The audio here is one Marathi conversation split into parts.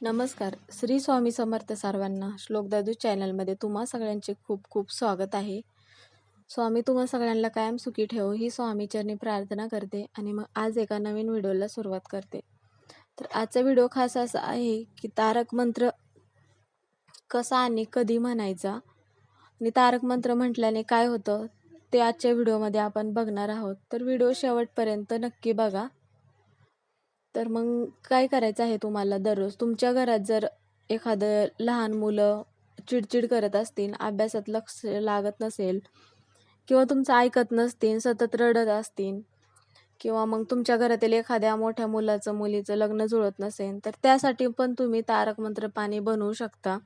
नमस्कार. श्री स्वामी समर्थ सर्वांना श्लोकदादू चॅनलमध्ये तुम्हा सगळ्यांचे खूप खूप स्वागत आहे. स्वामी तुम्हा सगळ्यांना कायम सुखी ठेवो ही स्वामीचरणी प्रार्थना करते आणि मग आज एका नवीन व्हिडिओला सुरुवात करते. तर आजचा व्हिडिओ खास असा आहे की तारक मंत्र कसा आणि कधी म्हणायचा आणि तारक मंत्र म्हटल्याने काय होतं ते आजच्या व्हिडिओमध्ये आपण बघणार आहोत. तर व्हिडिओ शेवटपर्यंत नक्की बघा. तर मग काय करायचं आहे तुम्हाला दररोज? तुमच्या घरात जर एखादं लहान मुलं चिडचिड करत असतील अभ्यासात लक्ष लागत नसेल किंवा तुमचं ऐकत नसतील सतत रडत असतील किंवा मग तुमच्या घरातील एखाद्या मोठ्या मुलाचं मुलीचं लग्न जुळत नसेल तर त्यासाठी पण तुम्ही तारक मंत्र पाणी बनवू शकता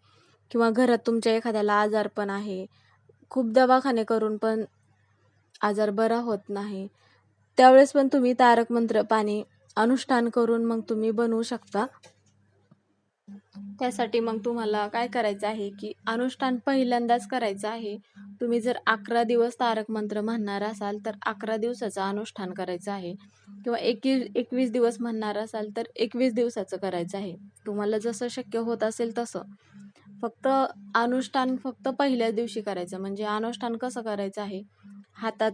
किंवा घरात तुमच्या एखाद्याला आजार पण आहे. खूप दवाखाने करून पण आजार बरा होत नाही. त्यावेळेस पण तुम्ही तारक मंत्र पाणी अनुष्ठान करून मग तुम्ही बनवू शकता. त्यासाठी मग तुम्हाला काय करायचं आहे की अनुष्ठान पहिल्यांदाच करायचं आहे. तुम्ही जर अकरा दिवस तारक मंत्र म्हणणार असाल तर अकरा दिवसाचं अनुष्ठान करायचं आहे. किंवा एकवीस एकवीस दिवस म्हणणार असाल तर एकवीस दिवसाचं करायचं आहे. तुम्हाला जसं शक्य होत असेल तसं. फक्त अनुष्ठान फक्त पहिल्या दिवशी करायचं. म्हणजे अनुष्ठान कसं करायचं आहे? हातात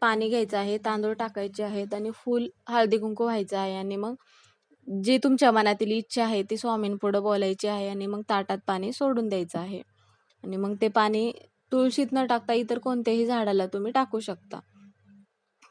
पाणी घ्यायचं आहे तांदूळ टाकायचे आहेत आणि फूल हळदी कुंकू व्हायचं आहे आणि मग जी तुमच्या मनातील इच्छा आहे ती स्वामींपुढं बोलायची आहे आणि मग ताटात पाणी सोडून द्यायचं आहे. आणि मग ते पाणी तुळशीत न टाकता इतर कोणत्याही झाडाला तुम्ही टाकू शकता.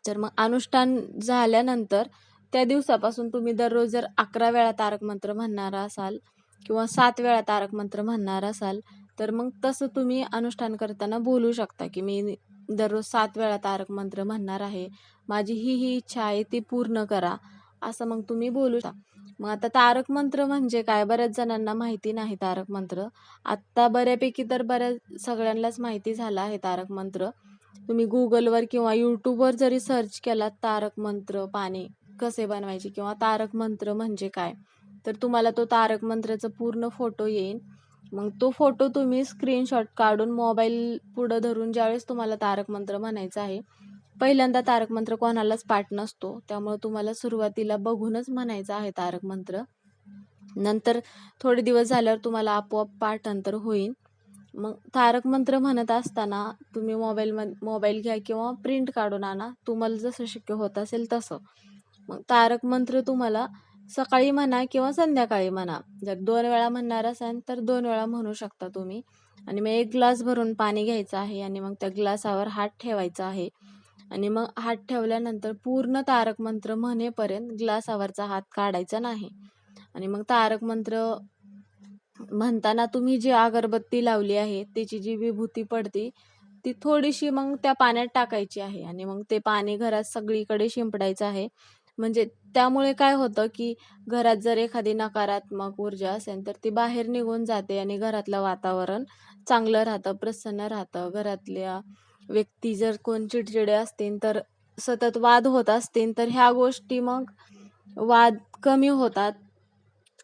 तर मग अनुष्ठान झाल्यानंतर त्या दिवसापासून तुम्ही दररोज जर अकरा वेळा तारक मंत्र म्हणणार असाल किंवा सात वेळा तारक मंत्र म्हणणार असाल तर मग तसं तुम्ही अनुष्ठान करताना बोलू शकता की मी दररोज सात वेळा तारक मंत्र म्हणणार आहे. माझी ही ही इच्छा आहे ती पूर्ण करा. असं मग तुम्ही बोलू शकता. मग आता तारक मंत्र म्हणजे काय? बऱ्याच जणांना माहिती नाही तारक मंत्र. आत्ता बऱ्यापैकी तर बऱ्याच सगळ्यांनाच माहिती झालं आहे तारक मंत्र. तुम्ही गुगलवर किंवा यूट्यूबवर जरी सर्च केलात तारक मंत्र पाणी कसे बनवायचे किंवा तारक मंत्र म्हणजे काय तर तुम्हाला तो तारक मंत्राचा पूर्ण फोटो येईल मग तो फोटो तुम्ही स्क्रीनशॉट काढून मोबाईल पुढं धरून ज्यावेळेस तुम्हाला तारक मंत्र म्हणायचं आहे पहिल्यांदा तारक मंत्र कोणालाच पाठ नसतो. त्यामुळे तुम्हाला सुरुवातीला बघूनच म्हणायचं आहे तारक मंत्र. नंतर थोडे दिवस झाल्यावर तुम्हाला आपोआप पाठांतर होईल. मग तारक मंत्र म्हणत असताना तुम्ही मोबाईल मोबाईल घ्या किंवा प्रिंट काढून आणा. तुम्हाला जसं शक्य होत असेल तसं. मग तारक मंत्र तुम्हाला सकाळी म्हणा किंवा संध्याकाळी म्हणा. जर दोन वेळा म्हणणार असाल तर दोन वेळा म्हणू शकता तुम्ही. आणि मग एक ग्लास भरून पाणी घ्यायचं आहे आणि मग त्या ग्लासावर हात ठेवायचा आहे. आणि मग हात ठेवल्यानंतर पूर्ण तारक मंत्र म्हणेपर्यंत ग्लासावरचा हात काढायचा नाही. आणि मग तारक मंत्र म्हणताना तुम्ही जी अगरबत्ती लावली आहे त्याची जी विभूती पडते ती थोडीशी मग त्या पाण्यात टाकायची आहे. आणि मग ते पाणी घरात सगळीकडे शिंपडायचं आहे. म्हणजे त्यामुळे काय होतं की घरात जर एखादी नकारात्मक ऊर्जा असेल तर ती बाहेर निघून जाते आणि घरातलं वातावरण चांगलं राहतं प्रसन्न राहतं. घरातल्या व्यक्ती जर कोण चिडचिडे असतील तर सतत वाद होत असतील तर ह्या गोष्टी मग वाद कमी होतात.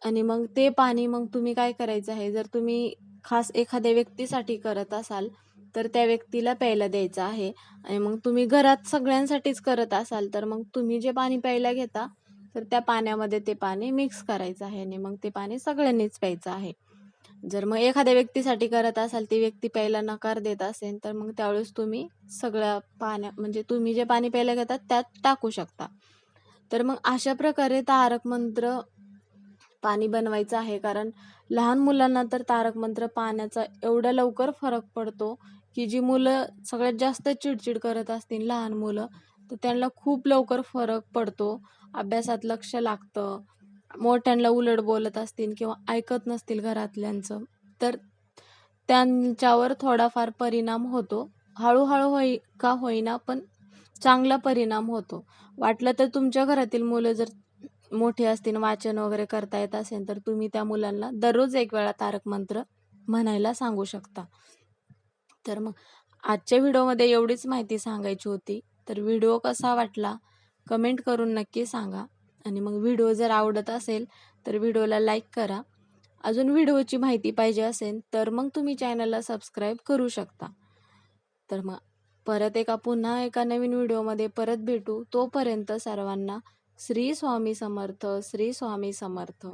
आणि मग ते पाणी मग तुम्ही काय करायचं आहे? जर तुम्ही खास एखाद्या व्यक्तीसाठी करत असाल तर त्या व्यक्तीला प्यायला द्यायचं आहे. आणि मग तुम्ही घरात सगळ्यांसाठीच करत असाल तर मग तुम्ही जे पाणी प्यायला घेता तर त्या पाण्यामध्ये ते पाणी मिक्स करायचं आहे आणि मग ते पाणी सगळ्यांनीच प्यायचं आहे. जर मग एखाद्या व्यक्तीसाठी करत असाल ती व्यक्ती प्यायला नकार देत असेल तर मग त्यावेळेस तुम्ही सगळ्या पाण्या म्हणजे तुम्ही जे पाणी प्यायला घेतात त्यात टाकू शकता. तर मग अशा प्रकारे तारक मंत्र पाणी बनवायचं आहे. कारण लहान मुलांना तर तारक मंत्र पाण्याचा एवढ्या लवकर फरक पडतो की जी मुलं सगळ्यात जास्त चिडचिड करत असतील लहान मुलं तर त्यांना खूप लवकर फरक पडतो. अभ्यासात लक्ष लागतं. मोठ्यांना उलट बोलत असतील किंवा ऐकत नसतील घरातल्यांचं तर त्यांच्यावर थोडाफार परिणाम होतो. हळूहळू होई का होईना पण चांगला परिणाम होतो. वाटलं तर तुमच्या घरातील मुलं जर मोठी असतील वाचन वगैरे करता येत असेल तर तुम्ही त्या मुलांना दररोज एक वेळा तारक मंत्र म्हणायला सांगू शकता. तर मग आजच्या व्हिडिओमध्ये एवढीच माहिती सांगायची होती. तर व्हिडिओ कसा वाटला कमेंट करून नक्की सांगा. आणि मग व्हिडिओ जर आवडत असेल तर व्हिडिओला लाईक करा. अजून व्हिडिओची माहिती पाहिजे असेल तर मग तुम्ही चॅनलला सबस्क्राईब करू शकता. तर मग परत एका पुन्हा एका नवीन व्हिडिओमध्ये परत भेटू. तोपर्यंत सर्वांना श्री स्वामी समर्थ श्री स्वामी समर्थ.